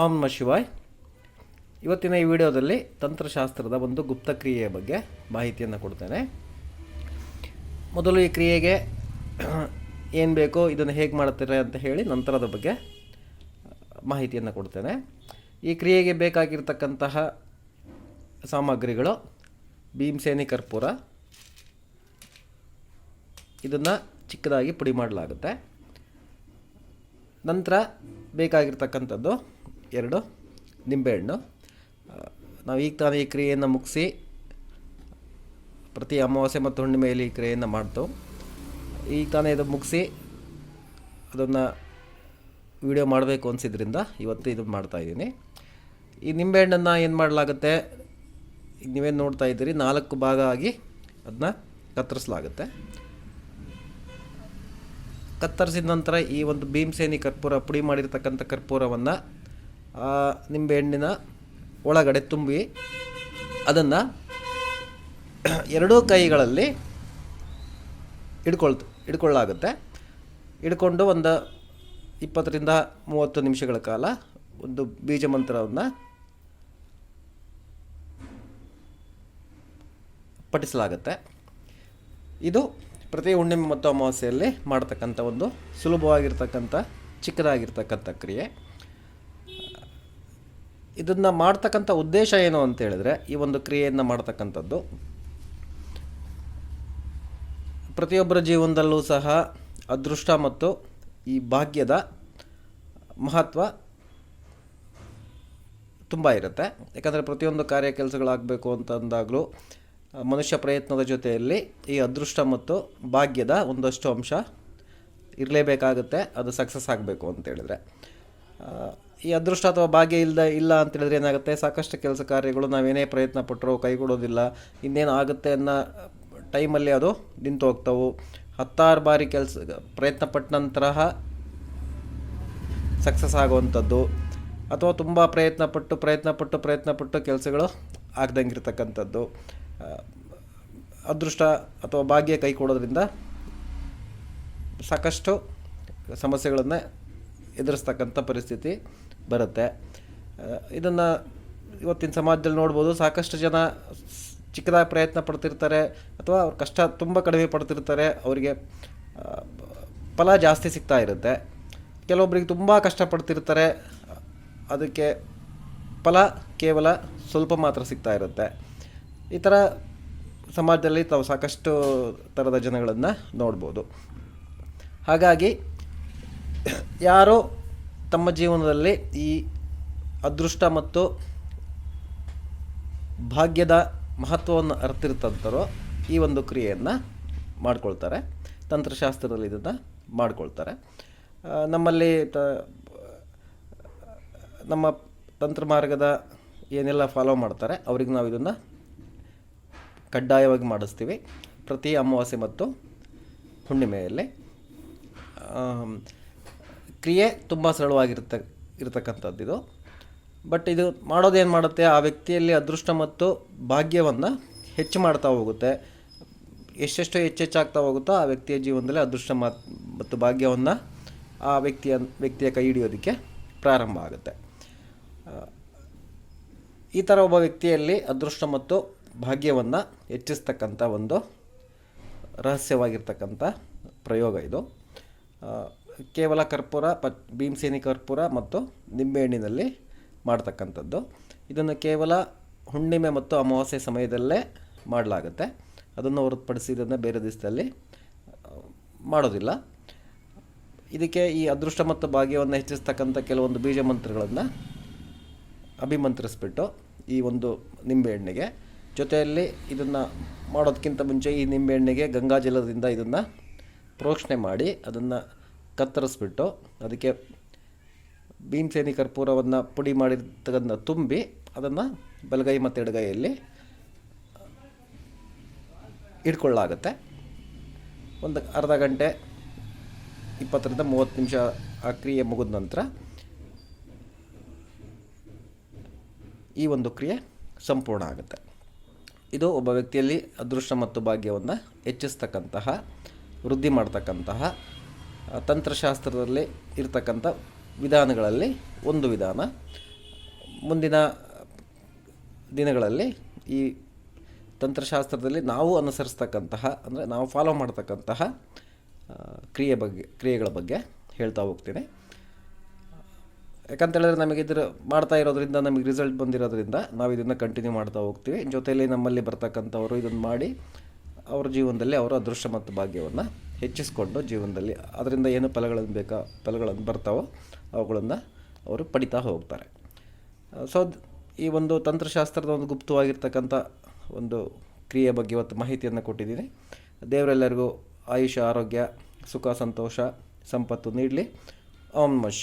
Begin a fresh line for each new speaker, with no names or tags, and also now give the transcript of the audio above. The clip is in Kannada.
ಓಂ ನಮ ಶಿವಾಯ್. ಇವತ್ತಿನ ಈ ವಿಡಿಯೋದಲ್ಲಿ ತಂತ್ರಶಾಸ್ತ್ರದ ಒಂದು ಗುಪ್ತ ಕ್ರಿಯೆಯ ಬಗ್ಗೆ ಮಾಹಿತಿಯನ್ನು ಕೊಡ್ತೇನೆ. ಮೊದಲು ಈ ಕ್ರಿಯೆಗೆ ಏನು ಬೇಕೋ ಇದನ್ನು ಹೇಗೆ ಮಾಡ್ತಾರೆ ಅಂತ ಹೇಳಿ ನಂತರದ ಬಗ್ಗೆ ಮಾಹಿತಿಯನ್ನು ಕೊಡ್ತೇನೆ. ಈ ಕ್ರಿಯೆಗೆ ಬೇಕಾಗಿರ್ತಕ್ಕಂತಹ ಸಾಮಗ್ರಿಗಳು ಭೀಮಸೇನಿ ಕರ್ಪೂರ. ಇದನ್ನು ಚಿಕ್ಕದಾಗಿ ಪುಡಿ ಮಾಡಲಾಗುತ್ತೆ. ನಂತರ ಬೇಕಾಗಿರ್ತಕ್ಕಂಥದ್ದು ಎರಡು ನಿಂಬೆಹಣ್ಣು ನಾವು ಈಗ ತಾನೇ ಈ ಕ್ರಿಯೆಯನ್ನು ಮುಗಿಸಿ ಪ್ರತಿ ಅಮಾವಾಸ್ಯೆ ಮತ್ತು ಹುಣ್ಣಿಮೆಯಲ್ಲಿ ಈ ಕ್ರಿಯೆಯನ್ನು ಮಾಡ್ತು ಈಗ ತಾನೇ ಇದು ಮುಗಿಸಿ ಅದನ್ನು ವಿಡಿಯೋ ಮಾಡಬೇಕು ಅನಿಸಿದ್ರಿಂದ ಇವತ್ತು ಇದು ಮಾಡ್ತಾಯಿದ್ದೀನಿ ಈ ನಿಂಬೆಹಣ್ಣನ್ನು ಏನು ಮಾಡಲಾಗುತ್ತೆ? ಈಗ ನೀವೇನು ನೋಡ್ತಾ ಇದ್ದೀರಿ, ನಾಲ್ಕು ಭಾಗ ಆಗಿ ಅದನ್ನ ಕತ್ತರಿಸಲಾಗುತ್ತೆ. ಕತ್ತರಿಸಿದ ನಂತರ ಈ ಒಂದು ಭೀಮಸೇನಿ ಕರ್ಪೂರ, ಪುಡಿ ಮಾಡಿರ್ತಕ್ಕಂಥ ಕರ್ಪೂರವನ್ನು ನಿಂಬೆಹಣ್ಣಿನ ಒಳಗಡೆ ತುಂಬಿ ಅದನ್ನು ಎರಡೂ ಕೈಗಳಲ್ಲಿ ಹಿಡ್ಕೊಳ್ತು, ಹಿಡ್ಕೊಳ್ಳಾಗುತ್ತೆ. ಹಿಡ್ಕೊಂಡು ಒಂದು ಇಪ್ಪತ್ತರಿಂದ ಮೂವತ್ತು ನಿಮಿಷಗಳ ಕಾಲ ಒಂದು ಬೀಜ ಮಂತ್ರವನ್ನು ಪಠಿಸಲಾಗುತ್ತೆ. ಇದು ಪ್ರತಿ ಹುಣ್ಣಿಮೆ ಮತ್ತು ಅಮಾವಾಸ್ಯೆಯಲ್ಲಿ ಮಾಡ್ತಕ್ಕಂಥ ಒಂದು ಸುಲಭವಾಗಿರ್ತಕ್ಕಂಥ ಚಿಕ್ಕದಾಗಿರ್ತಕ್ಕಂಥ ಕ್ರಿಯೆ. ಇದನ್ನು ಮಾಡ್ತಕ್ಕಂಥ ಉದ್ದೇಶ ಏನು ಅಂತ ಹೇಳಿದ್ರೆ ಈ ಒಂದು ಕ್ರಿಯೆಯನ್ನು ಮಾಡ್ತಕ್ಕಂಥದ್ದು ಪ್ರತಿಯೊಬ್ಬರ ಜೀವನದಲ್ಲೂ ಸಹ ಅದೃಷ್ಟ ಮತ್ತು ಈ ಭಾಗ್ಯದ ಮಹತ್ವ ತುಂಬ ಇರುತ್ತೆ. ಯಾಕಂದರೆ ಪ್ರತಿಯೊಂದು ಕಾರ್ಯ ಕೆಲಸಗಳಾಗಬೇಕು ಅಂತಂದಾಗಲೂ ಮನುಷ್ಯ ಪ್ರಯತ್ನದ ಜೊತೆಯಲ್ಲಿ ಈ ಅದೃಷ್ಟ ಮತ್ತು ಭಾಗ್ಯದ ಒಂದಷ್ಟು ಅಂಶ ಇರಲೇಬೇಕಾಗುತ್ತೆ ಅದು ಸಕ್ಸಸ್ ಆಗಬೇಕು ಅಂತ ಹೇಳಿದ್ರೆ. ಆ, ಈ ಅದೃಷ್ಟ ಅಥವಾ ಭಾಗ್ಯ ಇಲ್ಲದ ಇಲ್ಲ ಅಂತ ಹೇಳಿದ್ರೆ ಏನಾಗುತ್ತೆ? ಸಾಕಷ್ಟು ಕೆಲಸ ಕಾರ್ಯಗಳು ನಾವೇನೇ ಪ್ರಯತ್ನ ಪಟ್ಟರೂ ಕೈಗೂಡೋದಿಲ್ಲ ಇನ್ನೇನು ಆಗುತ್ತೆ ಅನ್ನೋ ಟೈಮಲ್ಲಿ ಅದು ನಿಂತು ಹೋಗ್ತಾವು. ಹತ್ತಾರು ಬಾರಿ ಕೆಲಸ ಪ್ರಯತ್ನ ಪಟ್ಟ ನಂತರ ಸಕ್ಸಸ್ ಆಗುವಂಥದ್ದು. ಅಥವಾ ತುಂಬ ಪ್ರಯತ್ನ ಪಟ್ಟು ಪ್ರಯತ್ನ ಪಟ್ಟು ಪ್ರಯತ್ನ ಪಟ್ಟು ಕೆಲಸಗಳು ಆಗ್ದಂಗೆ ಇರ್ತಕ್ಕಂಥದ್ದು. ಅದೃಷ್ಟ ಅಥವಾ ಭಾಗ್ಯ ಕೈ ಕೊಡೋದ್ರಿಂದ ಸಾಕಷ್ಟು ಸಮಸ್ಯೆಗಳನ್ನು ಎದುರಿಸ್ತಕ್ಕಂಥ ಪರಿಸ್ಥಿತಿ. ಬರುತ್ತೆ. ಇದನ್ನು ಇವತ್ತಿನ ಸಮಾಜದಲ್ಲಿ ನೋಡ್ಬೋದು. ಸಾಕಷ್ಟು ಜನ ಚಿಕ್ಕದಾಗಿ ಪ್ರಯತ್ನ ಪಡ್ತಿರ್ತಾರೆ ಅಥವಾ ಅವ್ರ ಕಷ್ಟ ತುಂಬ ಕಡಿಮೆ ಪಡ್ತಿರ್ತಾರೆ. ಅವರಿಗೆ ಫಲ ಜಾಸ್ತಿ ಸಿಗ್ತಾ ಇರುತ್ತೆ. ಕೆಲವೊಬ್ಬರಿಗೆ ತುಂಬ ಕಷ್ಟಪಡ್ತಿರ್ತಾರೆ ಅದಕ್ಕೆ ಫಲ ಕೇವಲ ಸ್ವಲ್ಪ ಮಾತ್ರ ಸಿಗ್ತಾ ಇರುತ್ತೆ. ಈ ಥರ ಸಮಾಜದಲ್ಲಿ ತಾವು ಸಾಕಷ್ಟು ಥರದ ಜನಗಳನ್ನು ನೋಡ್ಬೋದು. ಹಾಗಾಗಿ, ಯಾರು ತಮ್ಮ ಜೀವನದಲ್ಲಿ ಈ ಅದೃಷ್ಟ ಮತ್ತು ಭಾಗ್ಯದ ಮಹತ್ವವನ್ನು ಅರ್ತಿರ್ತಂಥರೋ ಈ ಒಂದು ಕ್ರಿಯೆಯನ್ನು ಮಾಡ್ಕೊಳ್ತಾರೆ. ತಂತ್ರಶಾಸ್ತ್ರದಲ್ಲಿ ಇದನ್ನು ಮಾಡ್ಕೊಳ್ತಾರೆ. ನಮ್ಮಲ್ಲಿ ತ, ನಮ್ಮ ತಂತ್ರ ಮಾರ್ಗದ ಏನೆಲ್ಲ ಫಾಲೋ ಮಾಡ್ತಾರೆ, ಅವ್ರಿಗೆ ನಾವು ಇದನ್ನು ಕಡ್ಡಾಯವಾಗಿ ಮಾಡಿಸ್ತೀವಿ. ಪ್ರತಿ ಅಮಾವಾಸ್ಯೆ ಮತ್ತು ಹುಣ್ಣಿಮೆಯಲ್ಲಿ. ಕ್ರಿಯೆ ತುಂಬ ಸರಳವಾಗಿರುತ್ತೆ, ಇರತಕ್ಕಂಥದ್ದು ಇದು. ಬಟ್ ಇದು ಮಾಡೋದೇನು ಮಾಡುತ್ತೆ? ಆ ವ್ಯಕ್ತಿಯಲ್ಲಿ ಅದೃಷ್ಟ ಮತ್ತು ಭಾಗ್ಯವನ್ನು ಹೆಚ್ಚು ಮಾಡ್ತಾ ಹೋಗುತ್ತೆ. ಎಷ್ಟೆಷ್ಟು ಹೆಚ್ಚೆಚ್ಚಾಗ್ತಾ ಹೋಗುತ್ತೋ ಆ ವ್ಯಕ್ತಿಯ ಜೀವನದಲ್ಲಿ ಅದೃಷ್ಟ ಮತ್ತು ಭಾಗ್ಯವನ್ನು ಆ ವ್ಯಕ್ತಿಯ ವ್ಯಕ್ತಿಯ ಕೈ ಹಿಡಿಯೋದಕ್ಕೆ ಪ್ರಾರಂಭ ಆಗುತ್ತೆ. ಈ ಥರ ಒಬ್ಬ ವ್ಯಕ್ತಿಯಲ್ಲಿ ಅದೃಷ್ಟ ಮತ್ತು ಭಾಗ್ಯವನ್ನು ಹೆಚ್ಚಿಸ್ತಕ್ಕಂಥ ಒಂದು ರಹಸ್ಯವಾಗಿರ್ತಕ್ಕಂಥ ಪ್ರಯೋಗ ಇದು. ಕೇವಲ ಕರ್ಪೂರ ಪ ಭೀಮಸೇನಿ ಕರ್ಪೂರ ಮತ್ತು ನಿಂಬೆಹಣ್ಣಿನಲ್ಲಿ ಮಾಡ್ತಕ್ಕಂಥದ್ದು. ಇದನ್ನು ಕೇವಲ ಹುಣ್ಣಿಮೆ ಮತ್ತು ಅಮಾವಾಸ್ಯೆ ಸಮಯದಲ್ಲೇ ಮಾಡಲಾಗುತ್ತೆ. ಅದನ್ನು ಹೊರತುಪಡಿಸಿ ಇದನ್ನು ಬೇರೆ ದಿವಸದಲ್ಲಿ ಮಾಡೋದಿಲ್ಲ. ಇದಕ್ಕೆ ಈ ಅದೃಷ್ಟ ಮತ್ತು ಭಾಗ್ಯವನ್ನು ಹೆಚ್ಚಿಸ್ತಕ್ಕಂಥ ಕೆಲವೊಂದು ಬೀಜ ಮಂತ್ರಗಳನ್ನು ಅಭಿಮಂತ್ರಿಸ್ಬಿಟ್ಟು ಈ ಒಂದು ನಿಂಬೆಹಣ್ಣಿಗೆ. ಜೊತೆಯಲ್ಲಿ ಇದನ್ನು ಮಾಡೋದಕ್ಕಿಂತ ಮುಂಚೆ ಈ ನಿಂಬೆಹಣ್ಣಿಗೆ ಗಂಗಾಜಲದಿಂದ ಇದನ್ನು ಪ್ರೋಕ್ಷಣೆ ಮಾಡಿ, ಅದನ್ನು ಕತ್ತರಿಸ್ಬಿಟ್ಟು ಅದಕ್ಕೆ ಭೀಮಸೇನಿ ಕರ್ಪೂರವನ್ನು ಪುಡಿ ಮಾಡಿರ್ತಕ್ಕಂಥ ತುಂಬಿ ಅದನ್ನು ಬಲಗೈ ಮತ್ತು ಎಡಗೈಯಲ್ಲಿ ಇಟ್ಕೊಳ್ಳಾಗುತ್ತೆ. ಒಂದು ಅರ್ಧ ಗಂಟೆ, ಇಪ್ಪತ್ತರಿಂದ ಮೂವತ್ತು ನಿಮಿಷ ಆ ಕ್ರಿಯೆ ಮುಗಿದ ನಂತರ ಈ ಒಂದು ಕ್ರಿಯೆ ಸಂಪೂರ್ಣ ಆಗುತ್ತೆ. ಇದು ಒಬ್ಬ ವ್ಯಕ್ತಿಯಲ್ಲಿ ಅದೃಷ್ಟ ಮತ್ತು ಭಾಗ್ಯವನ್ನು ಹೆಚ್ಚಿಸ್ತಕ್ಕಂತಹ, ವೃದ್ಧಿ ಮಾಡ್ತಕ್ಕಂತಹ ತಂತ್ರಶಾಸ್ತ್ರದಲ್ಲಿ ಇರತಕ್ಕಂಥ ವಿಧಾನಗಳಲ್ಲಿ ಒಂದು ವಿಧಾನ. ಮುಂದಿನ ದಿನಗಳಲ್ಲಿ ಈ ತಂತ್ರಶಾಸ್ತ್ರದಲ್ಲಿ ನಾವು ಅನುಸರಿಸ್ತಕ್ಕಂತಹ, ಅಂದರೆ ನಾವು ಫಾಲೋ ಮಾಡ್ತಕ್ಕಂತಹ ಕ್ರಿಯೆ ಬಗ್ಗೆ, ಕ್ರಿಯೆಗಳ ಬಗ್ಗೆ ಹೇಳ್ತಾ ಹೋಗ್ತೀನಿ. ಯಾಕಂತ ಹೇಳಿದ್ರೆ ನಮಗೆ ಇದ್ರ ಮಾಡ್ತಾ ಇರೋದ್ರಿಂದ, ನಮಗೆ ರಿಸಲ್ಟ್ ಬಂದಿರೋದ್ರಿಂದ ನಾವು ಇದನ್ನು ಕಂಟಿನ್ಯೂ ಮಾಡ್ತಾ ಹೋಗ್ತೀವಿ. ಜೊತೆಯಲ್ಲಿ ನಮ್ಮಲ್ಲಿ ಬರ್ತಕ್ಕಂಥವರು ಇದನ್ನು ಮಾಡಿ, ಅವ್ರ ಜೀವನದಲ್ಲಿ ಅವರ ಅದೃಷ್ಟ ಮತ್ತು ಭಾಗ್ಯವನ್ನು ಹೆಚ್ಚಿಸ್ಕೊಂಡು ಜೀವನದಲ್ಲಿ ಅದರಿಂದ ಏನು ಫಲಗಳನ್ನು ಬೇಕಾ, ಫಲಗಳನ್ನು ಬರ್ತಾವೋ ಅವುಗಳನ್ನು ಅವರು ಪಡಿತಾ ಹೋಗ್ತಾರೆ. ಸೊ ಈ ಒಂದು ತಂತ್ರಶಾಸ್ತ್ರದ ಒಂದು ಗುಪ್ತವಾಗಿರ್ತಕ್ಕಂಥ ಒಂದು ಕ್ರಿಯೆ ಬಗ್ಗೆ ಇವತ್ತು ಮಾಹಿತಿಯನ್ನು ಕೊಟ್ಟಿದ್ದೀನಿ. ದೇವರೆಲ್ಲರಿಗೂ ಆಯುಷ್ಯ, ಆರೋಗ್ಯ, ಸುಖ, ಸಂತೋಷ, ಸಂಪತ್ತು ನೀಡಲಿ. ಓಂ ನಮಃ